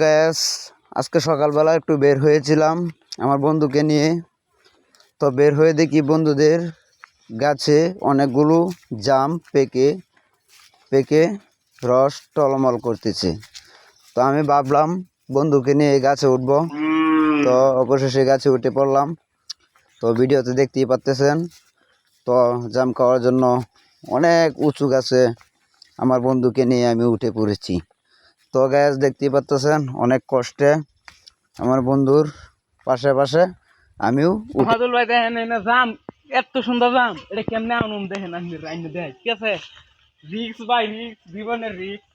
Gas, আজকে সকালবেলা একটু বের হয়েছিলাম আমার বন্ধুকে নিয়ে। তো বের হয়ে দেখি বন্ধুদের গাছে অনেকগুলো জাম পেকে পেকে রস টলমল করতেছে। তো আমি ভাবলাম বন্ধুকে নিয়ে গাছে উঠবো। তো অবশেষে গাছে উঠে পড়লাম। তো ভিডিওতে দেখতেই পাচ্তেছেন তো জাম খাওয়ার জন্য অনেক উঁচু গাছে আমার বন্ধুকে নিয়ে আমি উঠে পড়েছি। তো গ্যাস দেখতেই পাচ্তেছেন, অনেক কষ্টে আমার বন্ধুর পাশে পাশে আমিও উঠে। ভাই, দেখেন না জাম, এত সুন্দর জাম, এটা কেমনে আনুম দেখেন আপনি রাইনে দেখ ঠিক আছে? রিক্স বাই রিক্স জীবনের রিক্স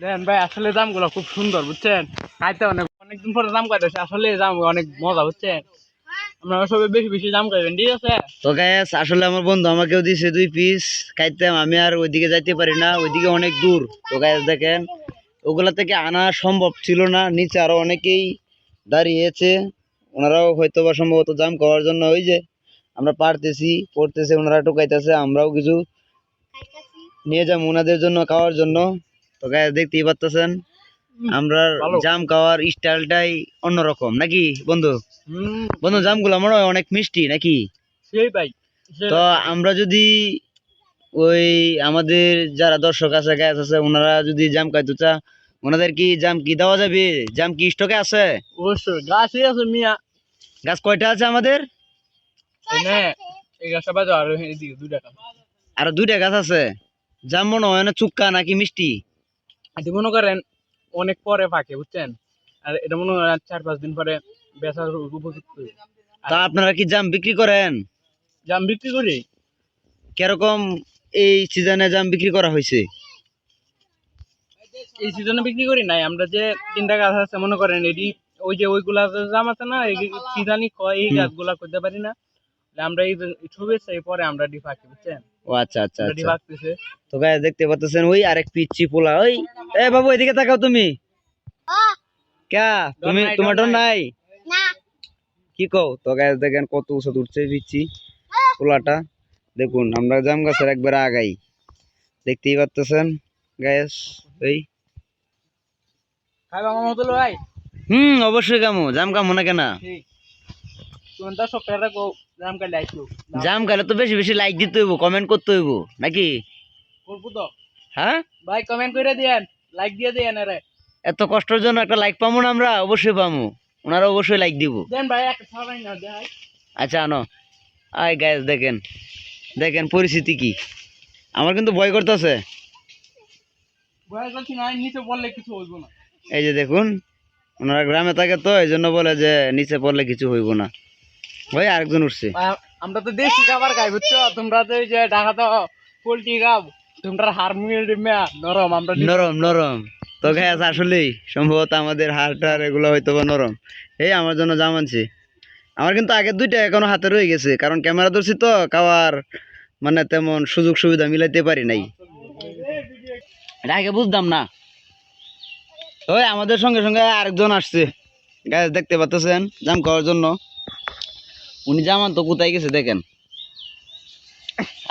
দেখেন ভাই, আসলে জামগুলো খুব সুন্দর, বুঝছেন? খাইতে অনেক অনেকদিন পরে জাম খাইতেছে, আসলে জাম অনেক মজা, বুঝছেন? আপনারা সবাই বেশি বেশি জাম খাইবেন ঠিক আছে? তো গ্যাস আসলে আমার বন্ধু আমাকেও দিছে দুই পিস খাইতাম আমি আর ওইদিকে যাইতে পারি না ওইদিকে অনেক দূর। তো গ্যাস দেখেন ওগুলা থেকে আনা সম্ভব ছিল না নিচে আরও অনেকেই দাঁড়িয়েছে ওনারাও হয়তো বা সম্ভবত জাম খাওয়ার জন্য ওই যে আমরা পারতেছি পড়তেছে ওনারা টোকাইতেছে আমরাও কিছু নিয়ে যাব ওনাদের জন্য খাওয়ার জন্য। তো গ্যাস দেখতেই পাচ্তেছেন আমরা জাম খাওয়ার স্টাইলটাই অন্যরকম নাকি বন্ধু? বন্ধু জামগুলো মনে হয় অনেক মিষ্টি নাকি? ভাই তো আমরা যদি ওই আমাদের যারা দর্শক আছে গ্যাস আছে ওনারা যদি জাম খাইতে চা ওনাদের কি জাম কি দেওয়া যাবে? জাম কি স্টকে আছে? অবশ্যই গাছই আছে মিয়া। গাছ কয়টা আছে আমাদের? আর দুইটা গাছ। আছে। জাম মনে হয় না চুক্কা নাকি মিষ্টি? মনে করেন অনেক পরে পাকে বুঝছেন? আর এটা মনে হয় চার পাঁচ দিন পরে বেচার উপযুক্ত তা আপনারা কি জাম বিক্রি করেন? জাম বিক্রি করি? কীরকম এই সিজনে জাম বিক্রি করা হয়েছে? এই সিজনে বিক্রি করি নাই আমরা যে তিনটা গাছ আছে মনে করেন এটি ওই যে ওইগুলা জাম আছে না এই সিজানি কয় এই গাছগুলা করতে পারি না। আমরা এই যে ছবি পরে আমরা ডি বুঝছেন? ও আচ্ছা আচ্ছা আচ্ছা। ফাঁকতেছে তো গাছ দেখতে পাচ্ছেন ওই আরেক পিচ্ছি পোলা ওই। এ বাবু এদিকে তাকাও তুমি। ক্যা? তুমি তোমার ডর ডর নাই। কি কও? তো গাছ দেখেন কত উঁচু উঠছে পিচ্ছি পোলাটা। দেখুন আমরা জাম গাছের একবার আগাই। দেখতেই পাচ্তেছেন গ্যাস এই। খাইবা আমার মতো ভাই? হুম অবশ্যই কামু জাম কামু না কেনা? ঠিক। জাম খাইলে তো বেশি বেশি লাইক দিতে হইব কমেন্ট করতে হইব নাকি? করব তো। হ্যাঁ? ভাই কমেন্ট করে দিয়েন লাইক দিয়ে দিয়েন আরে। এত কষ্টের জন্য একটা লাইক পাবো না আমরা? অবশ্যই পাবো ওনারা অবশ্যই লাইক দিব। দেন ভাই একটা সবাই না দেয় আচ্ছা আনো। আয় গ্যাস দেখেন। দেখেন পরিস্থিতি কি। আমার কিন্তু ভয় করতেছে। ভয় করছি না নিচে বললে কিছু হইব না। এই যে দেখুন ওনারা গ্রামে থাকে তো এই জন্য বলে যে নিচে পড়লে কিছু হইব না। ভাই আরেকজন উঠছে। আমরা তো দেশি খাবার খাই বুঝছ? তোমরা তো যে ঢাকা তো পোল্ট্রি খাও তোমরা হারমোনিয়াম ডিমা নরম আমরা নরম নরম। তো গ্যাস আসলেই সম্ভবত আমাদের হাড়টার এগুলো হয়তো বা নরম। এই আমার জন্য আমার কিন্তু আগের দুইটা এখনও হাতে রয়ে গেছে কারণ ক্যামেরা ধরছি তো খাওয়ার মানে তেমন সুযোগ সুবিধা মিলাইতে পারি নাই। এটা আগে বুঝতাম না। ওই আমাদের সঙ্গে সঙ্গে আরেকজন আসছে। গাছ দেখতে পাচ্ছেন? জাম খাওয়ার জন্য। উনি জামান তো কোথায় গেছে দেখেন।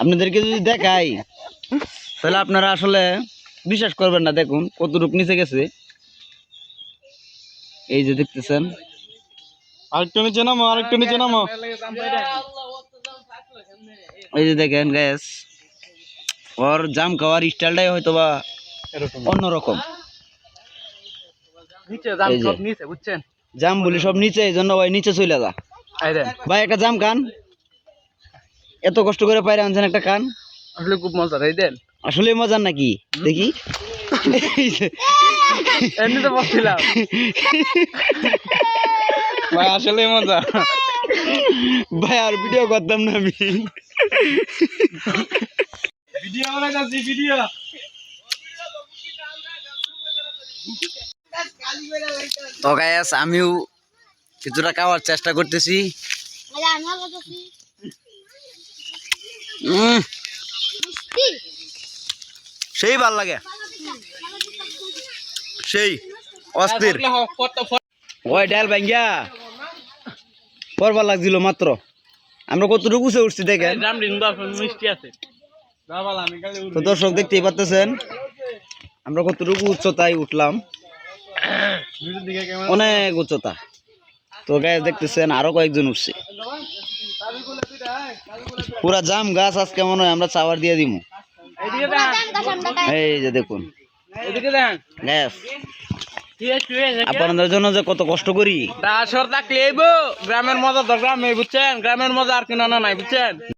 আপনাদেরকে যদি দেখাই তাহলে আপনারা আসলে বিশ্বাস করবেন না দেখুন কতটুক নিচে গেছে। এই যে দেখতেছেন। আরেকটু নিচে নামো আরেকটু নিচে নামো। এই যে দেখেন গ্যাস ওর জাম খাওয়ার স্টাইলটাই হয়তো বা অন্যরকম। জাম বলি সব নিচে এই জন্য ভাই নিচে চলে যা। ভাই একটা জাম কান এত কষ্ট করে পাইরে আনছেন একটা কান আসলে খুব মজা এই দেন। আসলে মজার নাকি? দেখি। এই যে, এমনিতে বসছিলাম ভাই আসলে মজা ভাই আর ভিডিও করতাম না আমি। ভিডিও বানাই ভিডিও। তো গায়াস আমিও কিছুটা খাওয়ার চেষ্টা করতেছি। সেই ভালো লাগে। সেই অস্থির। ওই ডাল ভাঙ্গিয়া। পরবার লাগছিল মাত্র। আমরা কতটুকু উঁচে উঠছি দেখেন। তো দর্শক দেখতেই পারতেছেন আমরা কতটুকু উচ্চতায় উঠলাম। ভিডিওর দিকে কেমন অনেক উচ্চতা। তো গায়ে দেখতেছেন আরও কয়েকজন উঠছে। পুরা জাম গাছ আজ কেমন হয় আমরা চাওয়ার দিয়ে দিব এই যে দেখুন? আপনাদের জন্য যে কত কষ্ট করি। গ্রামের মজা তো গ্রামে বুঝছেন? গ্রামের মজা আর কিনা নাই বুঝছেন?